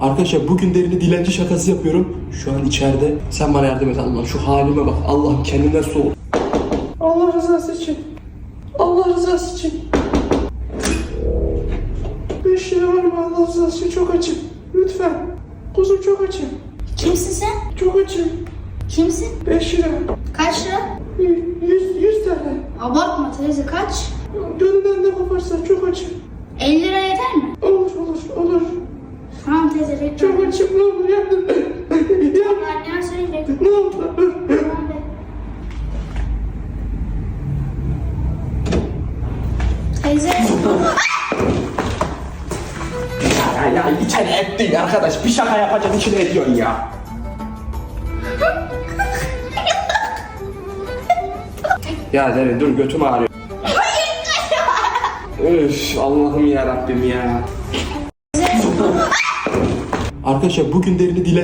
Arkadaşlar bugün derini dilenci şakası yapıyorum. Şu an içeride. Sen bana yardım et Allah. Şu halime bak. Allah'ım kendinden soğuk. Allah rızası için. Allah rızası için. 5 lira var mı Allah rızası için? Çok açım. Lütfen. Kuzum çok açım. Kimsin sen? Çok açım. Kimsin? 5 lira. Kaç lira? 100, 100 TL. Abartma teyze kaç? Gönlünden ne koparsa çok açım. 50 lira yeter mi? Olur olur olur. Tamam teyze bekle. Çok açım ne olur yardım. Yardım Anneme bekle. Ne olur. Tamam be. Teyze. Ya, ya içeri et değil arkadaş. Bir şaka yapacaksın içine ediyorsun ya. ya Derin dur götüm ağrıyor. Üf Allah'ım ya Rabbim ya. Arkadaşlar bugün derini dile